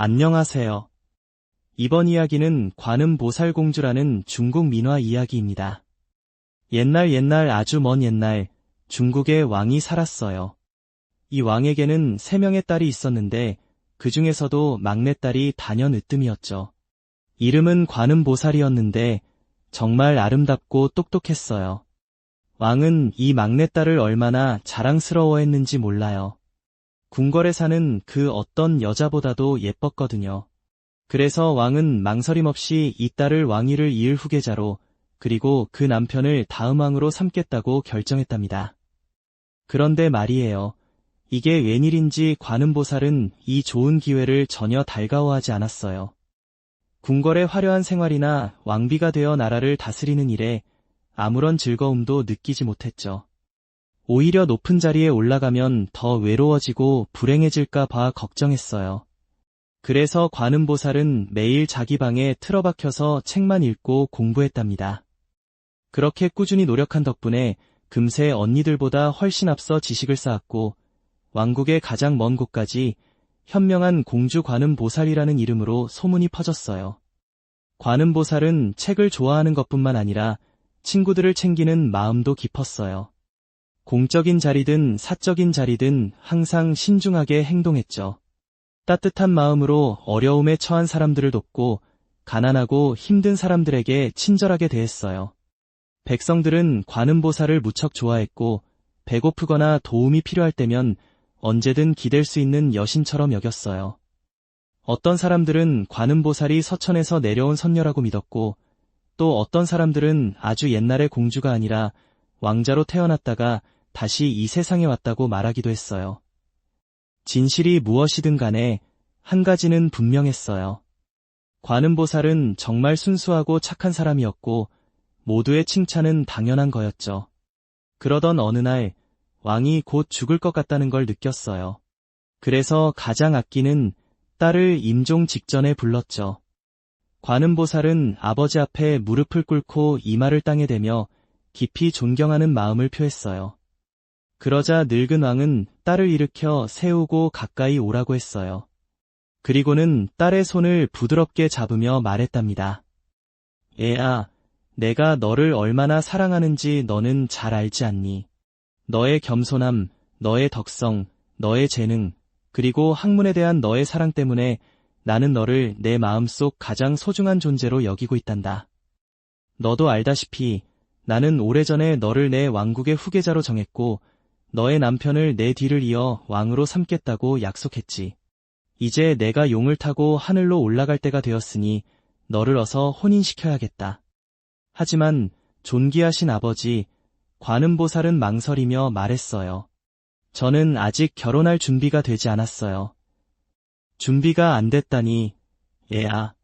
안녕하세요. 이번 이야기는 관음보살공주라는 중국 민화 이야기입니다. 옛날 옛날 아주 먼 옛날 중국의 왕이 살았어요. 이 왕에게는 세 명의 딸이 있었는데 그 중에서도 막내딸이 단연 으뜸이었죠. 이름은 관음보살이었는데 정말 아름답고 똑똑했어요. 왕은 이 막내딸을 얼마나 자랑스러워했는지 몰라요. 궁궐에 사는 그 어떤 여자보다도 예뻤거든요. 그래서 왕은 망설임 없이 이 딸을 왕위를 이을 후계자로 그리고 그 남편을 다음 왕으로 삼겠다고 결정했답니다. 그런데 말이에요. 이게 웬일인지 관음보살은 이 좋은 기회를 전혀 달가워하지 않았어요. 궁궐의 화려한 생활이나 왕비가 되어 나라를 다스리는 일에 아무런 즐거움도 느끼지 못했죠. 오히려 높은 자리에 올라가면 더 외로워지고 불행해질까 봐 걱정했어요. 그래서 관음보살은 매일 자기 방에 틀어박혀서 책만 읽고 공부했답니다. 그렇게 꾸준히 노력한 덕분에 금세 언니들보다 훨씬 앞서 지식을 쌓았고 왕국의 가장 먼 곳까지 현명한 공주 관음보살이라는 이름으로 소문이 퍼졌어요. 관음보살은 책을 좋아하는 것뿐만 아니라 친구들을 챙기는 마음도 깊었어요. 공적인 자리든 사적인 자리든 항상 신중하게 행동했죠. 따뜻한 마음으로 어려움에 처한 사람들을 돕고 가난하고 힘든 사람들에게 친절하게 대했어요. 백성들은 관음보살을 무척 좋아했고 배고프거나 도움이 필요할 때면 언제든 기댈 수 있는 여신처럼 여겼어요. 어떤 사람들은 관음보살이 서천에서 내려온 선녀라고 믿었고 또 어떤 사람들은 아주 옛날의 공주가 아니라 왕자로 태어났다가 다시 이 세상에 왔다고 말하기도 했어요. 진실이 무엇이든 간에 한 가지는 분명했어요. 관음보살은 정말 순수하고 착한 사람이었고 모두의 칭찬은 당연한 거였죠. 그러던 어느 날 왕이 곧 죽을 것 같다는 걸 느꼈어요. 그래서 가장 아끼는 딸을 임종 직전에 불렀죠. 관음보살은 아버지 앞에 무릎을 꿇고 이마를 땅에 대며 깊이 존경하는 마음을 표했어요. 그러자 늙은 왕은 딸을 일으켜 세우고 가까이 오라고 했어요. 그리고는 딸의 손을 부드럽게 잡으며 말했답니다. 애아, 내가 너를 얼마나 사랑하는지 너는 잘 알지 않니? 너의 겸손함, 너의 덕성, 너의 재능, 그리고 학문에 대한 너의 사랑 때문에 나는 너를 내 마음속 가장 소중한 존재로 여기고 있단다. 너도 알다시피 나는 오래전에 너를 내 왕국의 후계자로 정했고 너의 남편을 내 뒤를 이어 왕으로 삼겠다고 약속했지. 이제 내가 용을 타고 하늘로 올라갈 때가 되었으니 너를 어서 혼인시켜야겠다. 하지만 존귀하신 아버지, 관음보살은 망설이며 말했어요. 저는 아직 결혼할 준비가 되지 않았어요. 준비가 안 됐다니, 얘야.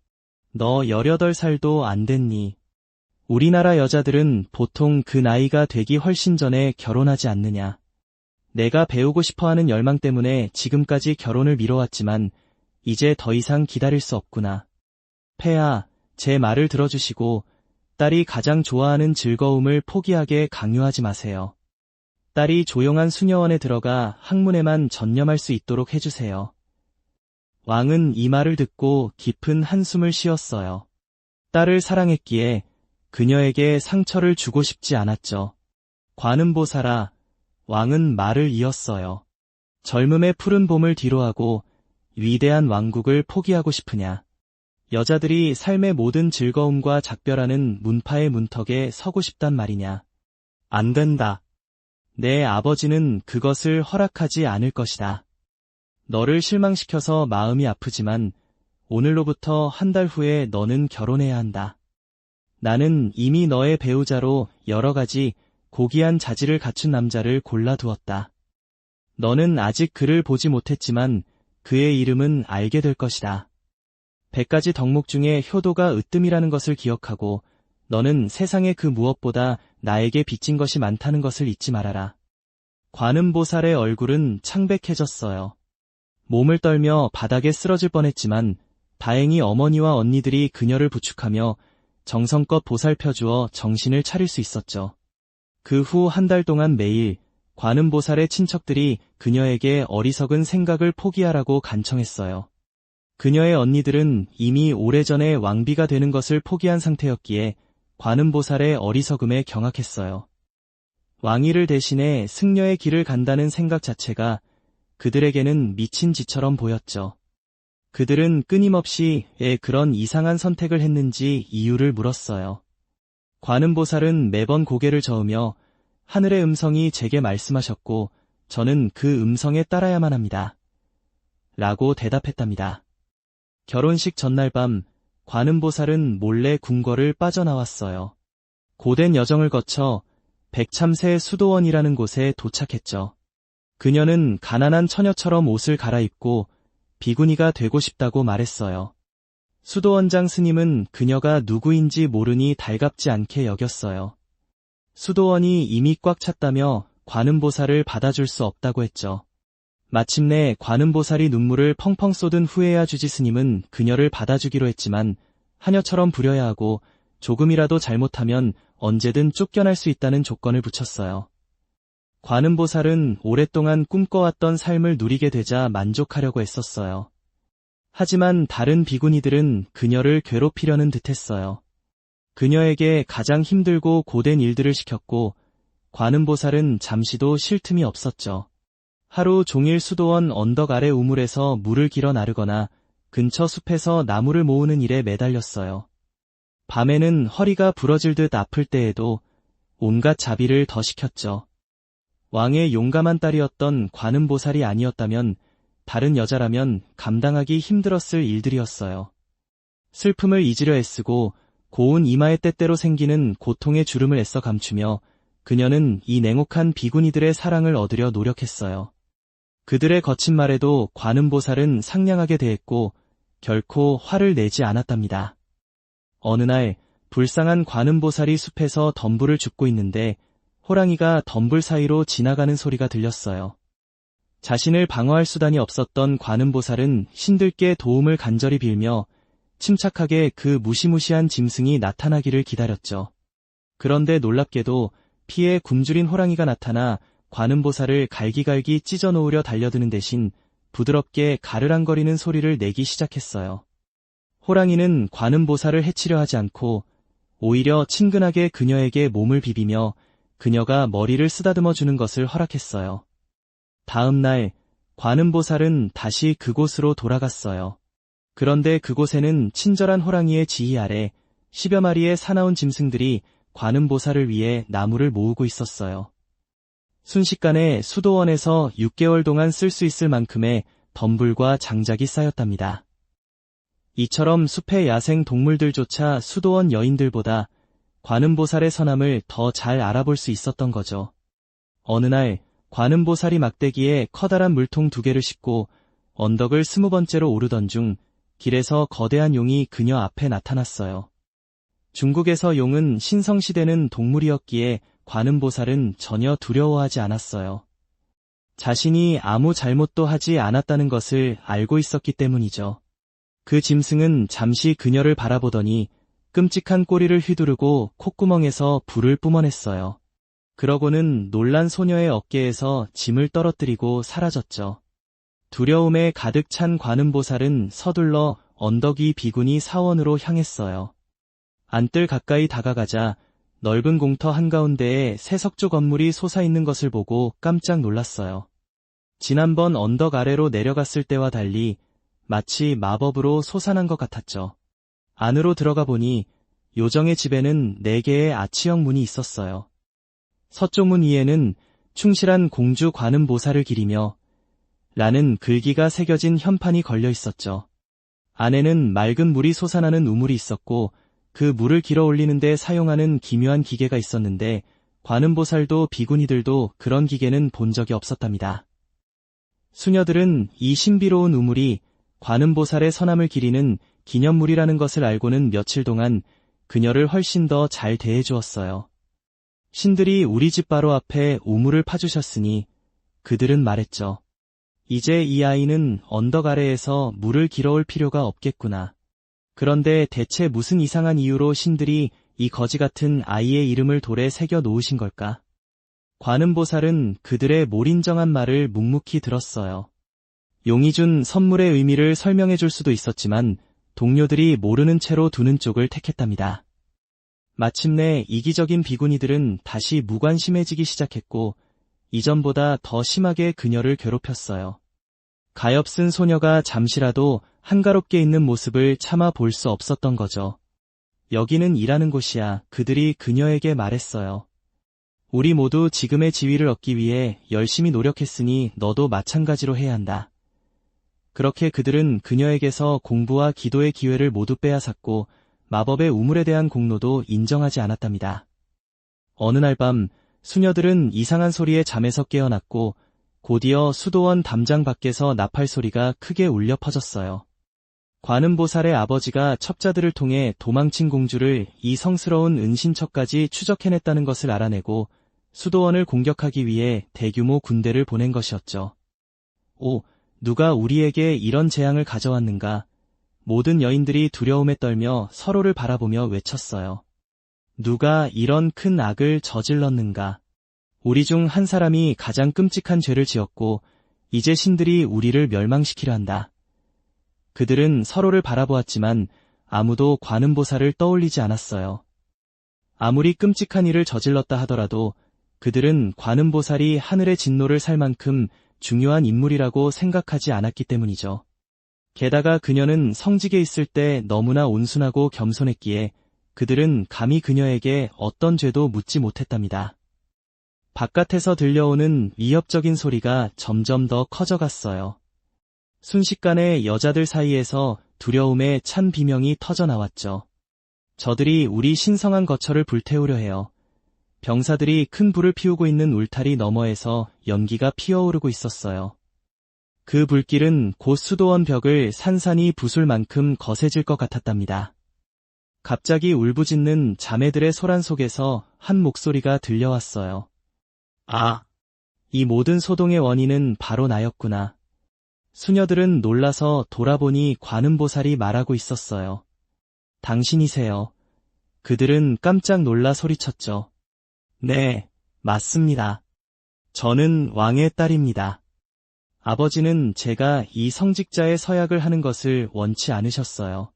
너 18살도 안 됐니? 우리나라 여자들은 보통 그 나이가 되기 훨씬 전에 결혼하지 않느냐. 내가 배우고 싶어 하는 열망 때문에 지금까지 결혼을 미뤄왔지만 이제 더 이상 기다릴 수 없구나. 폐하, 제 말을 들어주시고 딸이 가장 좋아하는 즐거움을 포기하게 강요하지 마세요. 딸이 조용한 수녀원에 들어가 학문에만 전념할 수 있도록 해주세요. 왕은 이 말을 듣고 깊은 한숨을 쉬었어요. 딸을 사랑했기에 그녀에게 상처를 주고 싶지 않았죠. 관음보살아, 왕은 말을 이었어요. 젊음의 푸른 봄을 뒤로하고 위대한 왕국을 포기하고 싶으냐. 여자들이 삶의 모든 즐거움과 작별하는 문파의 문턱에 서고 싶단 말이냐. 안 된다. 내 아버지는 그것을 허락하지 않을 것이다. 너를 실망시켜서 마음이 아프지만 오늘로부터 한 달 후에 너는 결혼해야 한다. 나는 이미 너의 배우자로 여러 가지 고귀한 자질을 갖춘 남자를 골라두었다. 너는 아직 그를 보지 못했지만 그의 이름은 알게 될 것이다. 백 가지 덕목 중에 효도가 으뜸이라는 것을 기억하고 너는 세상의 그 무엇보다 나에게 빚진 것이 많다는 것을 잊지 말아라. 관음보살의 얼굴은 창백해졌어요. 몸을 떨며 바닥에 쓰러질 뻔했지만 다행히 어머니와 언니들이 그녀를 부축하며 정성껏 보살펴주어 정신을 차릴 수 있었죠. 그 후 한 달 동안 매일 관음보살의 친척들이 그녀에게 어리석은 생각을 포기하라고 간청했어요. 그녀의 언니들은 이미 오래전에 왕비가 되는 것을 포기한 상태였기에 관음보살의 어리석음에 경악했어요. 왕위를 대신해 승려의 길을 간다는 생각 자체가 그들에게는 미친 짓처럼 보였죠. 그들은 끊임없이 왜 그런 이상한 선택을 했는지 이유를 물었어요. 관음보살은 매번 고개를 저으며 하늘의 음성이 제게 말씀하셨고 저는 그 음성에 따라야만 합니다. 라고 대답했답니다. 결혼식 전날 밤 관음보살은 몰래 궁궐을 빠져나왔어요. 고된 여정을 거쳐 백참새 수도원이라는 곳에 도착했죠. 그녀는 가난한 처녀처럼 옷을 갈아입고 비구니가 되고 싶다고 말했어요. 수도원장 스님은 그녀가 누구인지 모르니 달갑지 않게 여겼어요. 수도원이 이미 꽉 찼다며 관음보살을 받아줄 수 없다고 했죠. 마침내 관음보살이 눈물을 펑펑 쏟은 후에야 주지 스님은 그녀를 받아주기로 했지만 하녀처럼 부려야 하고 조금이라도 잘못하면 언제든 쫓겨날 수 있다는 조건을 붙였어요. 관음보살은 오랫동안 꿈꿔왔던 삶을 누리게 되자 만족하려고 했었어요. 하지만 다른 비구니들은 그녀를 괴롭히려는 듯했어요. 그녀에게 가장 힘들고 고된 일들을 시켰고 관음보살은 잠시도 쉴 틈이 없었죠. 하루 종일 수도원 언덕 아래 우물에서 물을 길어 나르거나 근처 숲에서 나무를 모으는 일에 매달렸어요. 밤에는 허리가 부러질 듯 아플 때에도 온갖 자비를 더 시켰죠. 왕의 용감한 딸이었던 관음보살이 아니었다면 다른 여자라면 감당하기 힘들었을 일들이었어요. 슬픔을 잊으려 애쓰고 고운 이마의 때때로 생기는 고통의 주름을 애써 감추며 그녀는 이 냉혹한 비구니들의 사랑을 얻으려 노력했어요. 그들의 거친 말에도 관음보살은 상냥하게 대했고 결코 화를 내지 않았답니다. 어느 날 불쌍한 관음보살이 숲에서 덤불을 줍고 있는데 호랑이가 덤불 사이로 지나가는 소리가 들렸어요. 자신을 방어할 수단이 없었던 관음보살은 신들께 도움을 간절히 빌며 침착하게 그 무시무시한 짐승이 나타나기를 기다렸죠. 그런데 놀랍게도 피에 굶주린 호랑이가 나타나 관음보살을 갈기갈기 찢어놓으려 달려드는 대신 부드럽게 가르랑거리는 소리를 내기 시작했어요. 호랑이는 관음보살을 해치려 하지 않고 오히려 친근하게 그녀에게 몸을 비비며 그녀가 머리를 쓰다듬어 주는 것을 허락했어요. 다음 날 관음보살은 다시 그곳으로 돌아갔어요. 그런데 그곳에는 친절한 호랑이의 지휘 아래 10여 마리의 사나운 짐승들이 관음보살을 위해 나무를 모으고 있었어요. 순식간에 수도원에서 6개월 동안 쓸 수 있을 만큼의 덤불과 장작이 쌓였답니다. 이처럼 숲의 야생 동물들조차 수도원 여인들보다 관음보살의 선함을 더 잘 알아볼 수 있었던 거죠. 어느 날 관음보살이 막대기에 커다란 물통 두 개를 싣고 언덕을 스무 번째로 오르던 중 길에서 거대한 용이 그녀 앞에 나타났어요. 중국에서 용은 신성시대는 동물이었기에 관음보살은 전혀 두려워하지 않았어요. 자신이 아무 잘못도 하지 않았다는 것을 알고 있었기 때문이죠. 그 짐승은 잠시 그녀를 바라보더니 끔찍한 꼬리를 휘두르고 콧구멍에서 불을 뿜어냈어요. 그러고는 놀란 소녀의 어깨에서 짐을 떨어뜨리고 사라졌죠. 두려움에 가득 찬 관음보살은 서둘러 언덕 위 비구니 사원으로 향했어요. 안뜰 가까이 다가가자 넓은 공터 한가운데에 세석조 건물이 솟아있는 것을 보고 깜짝 놀랐어요. 지난번 언덕 아래로 내려갔을 때와 달리 마치 마법으로 솟아난 것 같았죠. 안으로 들어가 보니 요정의 집에는 네 개의 아치형 문이 있었어요. 서쪽 문 위에는 충실한 공주 관음 보살을 기리며 라는 글귀가 새겨진 현판이 걸려 있었죠. 안에는 맑은 물이 솟아나는 우물이 있었고 그 물을 길어 올리는 데 사용하는 기묘한 기계가 있었는데 관음보살도 비구니들도 그런 기계는 본 적이 없었답니다. 수녀들은 이 신비로운 우물이 관음보살의 선함을 기리는 기념물이라는 것을 알고는 며칠 동안 그녀를 훨씬 더 잘 대해주었어요. 신들이 우리 집 바로 앞에 우물을 파주셨으니 그들은 말했죠. 이제 이 아이는 언덕 아래에서 물을 길어올 필요가 없겠구나. 그런데 대체 무슨 이상한 이유로 신들이 이 거지 같은 아이의 이름을 돌에 새겨 놓으신 걸까? 관음보살은 그들의 몰인정한 말을 묵묵히 들었어요. 용이 준 선물의 의미를 설명해 줄 수도 있었지만 동료들이 모르는 채로 두는 쪽을 택했답니다. 마침내 이기적인 비구니들은 다시 무관심해지기 시작했고 이전보다 더 심하게 그녀를 괴롭혔어요. 가엾은 소녀가 잠시라도 한가롭게 있는 모습을 참아 볼 수 없었던 거죠. 여기는 일하는 곳이야. 그들이 그녀에게 말했어요. 우리 모두 지금의 지위를 얻기 위해 열심히 노력했으니 너도 마찬가지로 해야 한다. 그렇게 그들은 그녀에게서 공부와 기도의 기회를 모두 빼앗았고 마법의 우물에 대한 공로도 인정하지 않았답니다. 어느 날 밤 수녀들은 이상한 소리에 잠에서 깨어났고 곧이어 수도원 담장 밖에서 나팔 소리가 크게 울려 퍼졌어요. 관음보살의 아버지가 첩자들을 통해 도망친 공주를 이 성스러운 은신처까지 추적해냈다는 것을 알아내고 수도원을 공격하기 위해 대규모 군대를 보낸 것이었죠. 오, 누가 우리에게 이런 재앙을 가져왔는가? 모든 여인들이 두려움에 떨며 서로를 바라보며 외쳤어요. 누가 이런 큰 악을 저질렀는가? 우리 중 한 사람이 가장 끔찍한 죄를 지었고 이제 신들이 우리를 멸망시키려 한다. 그들은 서로를 바라보았지만 아무도 관음보살을 떠올리지 않았어요. 아무리 끔찍한 일을 저질렀다 하더라도 그들은 관음보살이 하늘의 진노를 살 만큼 중요한 인물이라고 생각하지 않았기 때문이죠. 게다가 그녀는 성직에 있을 때 너무나 온순하고 겸손했기에 그들은 감히 그녀에게 어떤 죄도 묻지 못했답니다. 바깥에서 들려오는 위협적인 소리가 점점 더 커져갔어요. 순식간에 여자들 사이에서 두려움에 찬 비명이 터져 나왔죠. 저들이 우리 신성한 거처를 불태우려 해요. 병사들이 큰 불을 피우고 있는 울타리 너머에서 연기가 피어오르고 있었어요. 그 불길은 곧 수도원 벽을 산산이 부술 만큼 거세질 것 같았답니다. 갑자기 울부짖는 자매들의 소란 속에서 한 목소리가 들려왔어요. 아, 이 모든 소동의 원인은 바로 나였구나. 수녀들은 놀라서 돌아보니 관음보살이 말하고 있었어요. 당신이세요. 그들은 깜짝 놀라 소리쳤죠. 네, 맞습니다. 저는 왕의 딸입니다. 아버지는 제가 이 성직자의 서약을 하는 것을 원치 않으셨어요.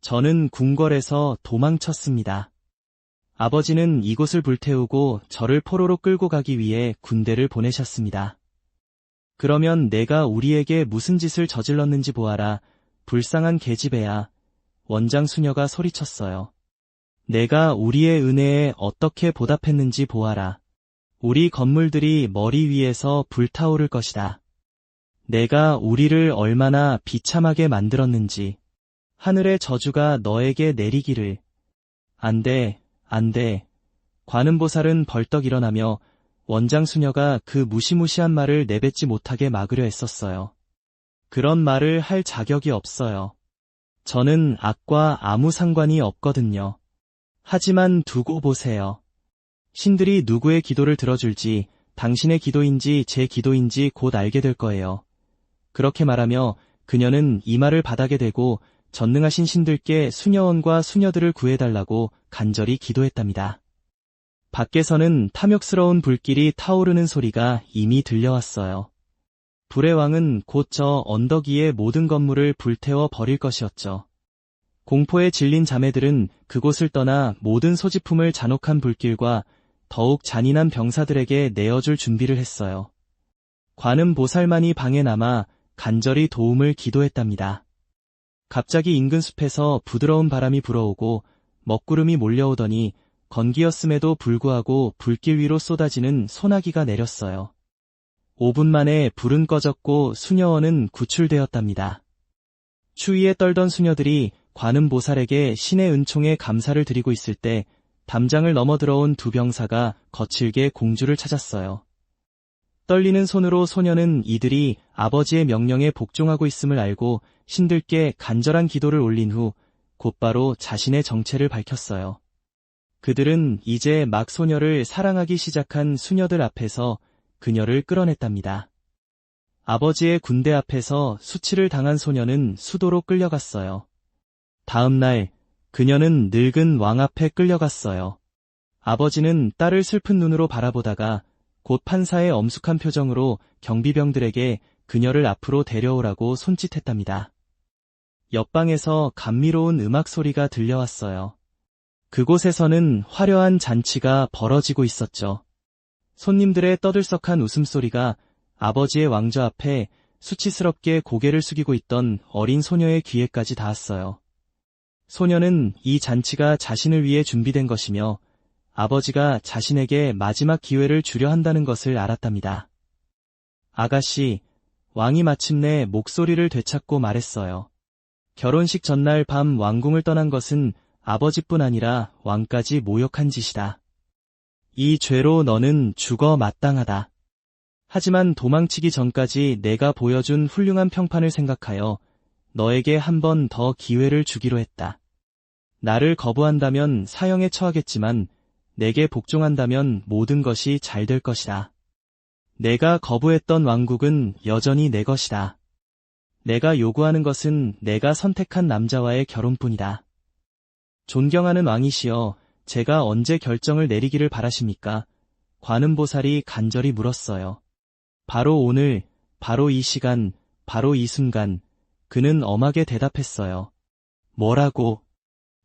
저는 궁궐에서 도망쳤습니다. 아버지는 이곳을 불태우고 저를 포로로 끌고 가기 위해 군대를 보내셨습니다. 그러면 내가 우리에게 무슨 짓을 저질렀는지 보아라. 불쌍한 계집애야. 원장 수녀가 소리쳤어요. 내가 우리의 은혜에 어떻게 보답했는지 보아라. 우리 건물들이 머리 위에서 불타오를 것이다. 내가 우리를 얼마나 비참하게 만들었는지. 하늘의 저주가 너에게 내리기를. 안 돼, 안 돼. 관음보살은 벌떡 일어나며 원장 수녀가 그 무시무시한 말을 내뱉지 못하게 막으려 했었어요. 그런 말을 할 자격이 없어요. 저는 악과 아무 상관이 없거든요. 하지만 두고 보세요. 신들이 누구의 기도를 들어줄지 당신의 기도인지 제 기도인지 곧 알게 될 거예요. 그렇게 말하며 그녀는 이 말을 바닥에 대고 전능하신 신들께 수녀원과 수녀들을 구해달라고 간절히 기도했답니다. 밖에서는 탐욕스러운 불길이 타오르는 소리가 이미 들려왔어요. 불의 왕은 곧 저 언덕 위의 모든 건물을 불태워 버릴 것이었죠. 공포에 질린 자매들은 그곳을 떠나 모든 소지품을 잔혹한 불길과 더욱 잔인한 병사들에게 내어줄 준비를 했어요. 관음 보살만이 방에 남아 간절히 도움을 기도했답니다. 갑자기 인근 숲에서 부드러운 바람이 불어오고 먹구름이 몰려오더니 건기였음에도 불구하고 불길 위로 쏟아지는 소나기가 내렸어요. 5분 만에 불은 꺼졌고 수녀원은 구출되었답니다. 추위에 떨던 수녀들이 관음보살에게 신의 은총에 감사를 드리고 있을 때 담장을 넘어 들어온 두 병사가 거칠게 공주를 찾았어요. 떨리는 손으로 소녀는 이들이 아버지의 명령에 복종하고 있음을 알고 신들께 간절한 기도를 올린 후 곧바로 자신의 정체를 밝혔어요. 그들은 이제 막 소녀를 사랑하기 시작한 수녀들 앞에서 그녀를 끌어냈답니다. 아버지의 군대 앞에서 수치를 당한 소녀는 수도로 끌려갔어요. 다음 날 그녀는 늙은 왕 앞에 끌려갔어요. 아버지는 딸을 슬픈 눈으로 바라보다가 곧 판사의 엄숙한 표정으로 경비병들에게 그녀를 앞으로 데려오라고 손짓했답니다. 옆방에서 감미로운 음악 소리가 들려왔어요. 그곳에서는 화려한 잔치가 벌어지고 있었죠. 손님들의 떠들썩한 웃음소리가 아버지의 왕좌 앞에 수치스럽게 고개를 숙이고 있던 어린 소녀의 귀에까지 닿았어요. 소녀는 이 잔치가 자신을 위해 준비된 것이며 아버지가 자신에게 마지막 기회를 주려 한다는 것을 알았답니다. 아가씨, 왕이 마침내 목소리를 되찾고 말했어요. 결혼식 전날 밤 왕궁을 떠난 것은 아버지뿐 아니라 왕까지 모욕한 짓이다. 이 죄로 너는 죽어 마땅하다. 하지만 도망치기 전까지 내가 보여준 훌륭한 평판을 생각하여 너에게 한 번 더 기회를 주기로 했다. 나를 거부한다면 사형에 처하겠지만 내게 복종한다면 모든 것이 잘 될 것이다. 내가 거부했던 왕국은 여전히 내 것이다. 내가 요구하는 것은 내가 선택한 남자와의 결혼뿐이다. 존경하는 왕이시여, 제가 언제 결정을 내리기를 바라십니까? 관음보살이 간절히 물었어요. 바로 오늘, 바로 이 시간, 바로 이 순간, 그는 엄하게 대답했어요. 뭐라고?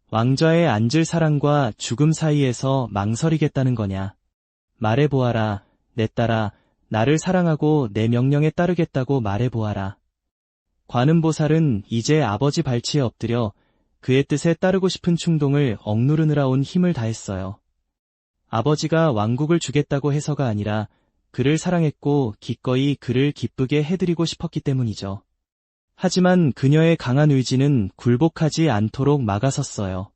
왕좌에 앉을 사랑과 죽음 사이에서 망설이겠다는 거냐? 말해보아라, 내 딸아, 나를 사랑하고 내 명령에 따르겠다고 말해보아라. 관음보살은 이제 아버지 발치에 엎드려 그의 뜻에 따르고 싶은 충동을 억누르느라 온 힘을 다했어요. 아버지가 왕국을 주겠다고 해서가 아니라 그를 사랑했고 기꺼이 그를 기쁘게 해드리고 싶었기 때문이죠. 하지만 그녀의 강한 의지는 굴복하지 않도록 막아섰어요.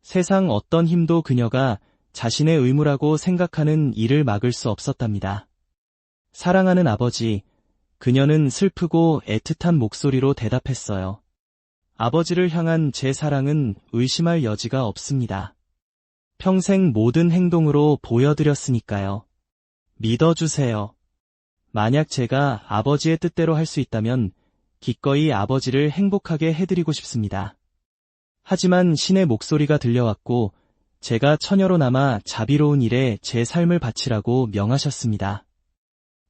세상 어떤 힘도 그녀가 자신의 의무라고 생각하는 일을 막을 수 없었답니다. 사랑하는 아버지, 그녀는 슬프고 애틋한 목소리로 대답했어요. 아버지를 향한 제 사랑은 의심할 여지가 없습니다. 평생 모든 행동으로 보여드렸으니까요. 믿어주세요. 만약 제가 아버지의 뜻대로 할 수 있다면 기꺼이 아버지를 행복하게 해드리고 싶습니다. 하지만 신의 목소리가 들려왔고 제가 처녀로 남아 자비로운 일에 제 삶을 바치라고 명하셨습니다.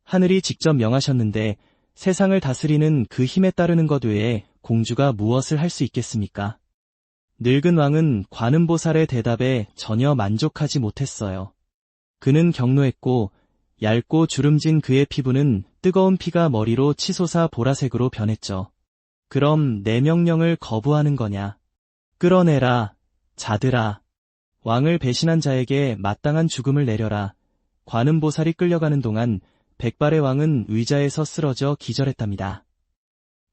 하늘이 직접 명하셨는데 세상을 다스리는 그 힘에 따르는 것 외에 공주가 무엇을 할 수 있겠습니까? 늙은 왕은 관음보살의 대답에 전혀 만족하지 못했어요. 그는 경로했고 얇고 주름진 그의 피부는 뜨거운 피가 머리로 치솟아 보라색으로 변했죠. 그럼 내 명령을 거부하는 거냐? 끌어내라, 자들아. 왕을 배신한 자에게 마땅한 죽음을 내려라. 관음보살이 끌려가는 동안 백발의 왕은 의자에서 쓰러져 기절했답니다.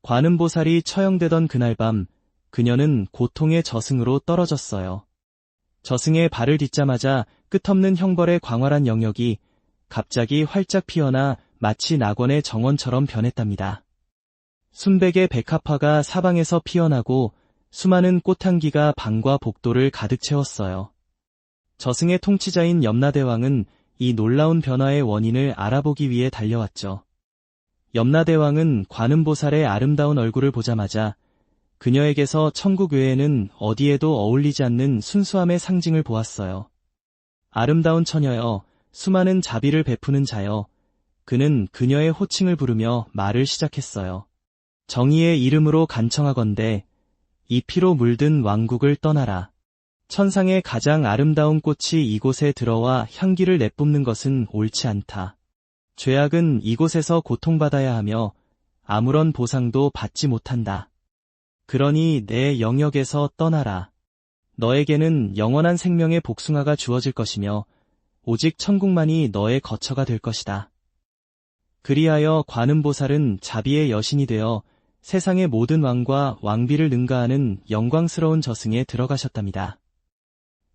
관음보살이 처형되던 그날 밤 그녀는 고통의 저승으로 떨어졌어요. 저승에 발을 딛자마자 끝없는 형벌의 광활한 영역이 갑자기 활짝 피어나 마치 낙원의 정원처럼 변했답니다. 순백의 백합화가 사방에서 피어나고 수많은 꽃향기가 방과 복도를 가득 채웠어요. 저승의 통치자인 염라대왕은 이 놀라운 변화의 원인을 알아보기 위해 달려왔죠. 염라대왕은 관음보살의 아름다운 얼굴을 보자마자 그녀에게서 천국 외에는 어디에도 어울리지 않는 순수함의 상징을 보았어요. 아름다운 처녀여, 수많은 자비를 베푸는 자여, 그는 그녀의 호칭을 부르며 말을 시작했어요. 정의의 이름으로 간청하건대 이 피로 물든 왕국을 떠나라. 천상의 가장 아름다운 꽃이 이곳에 들어와 향기를 내뿜는 것은 옳지 않다. 죄악은 이곳에서 고통받아야 하며 아무런 보상도 받지 못한다. 그러니 내 영역에서 떠나라. 너에게는 영원한 생명의 복숭아가 주어질 것이며 오직 천국만이 너의 거처가 될 것이다. 그리하여 관음보살은 자비의 여신이 되어 세상의 모든 왕과 왕비를 능가하는 영광스러운 저승에 들어가셨답니다.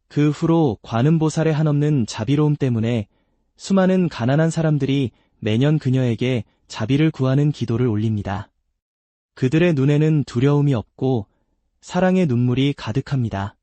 그 후로 관음보살의 한없는 자비로움 때문에 수많은 가난한 사람들이 매년 그녀에게 자비를 구하는 기도를 올립니다. 그들의 눈에는 두려움이 없고 사랑의 눈물이 가득합니다.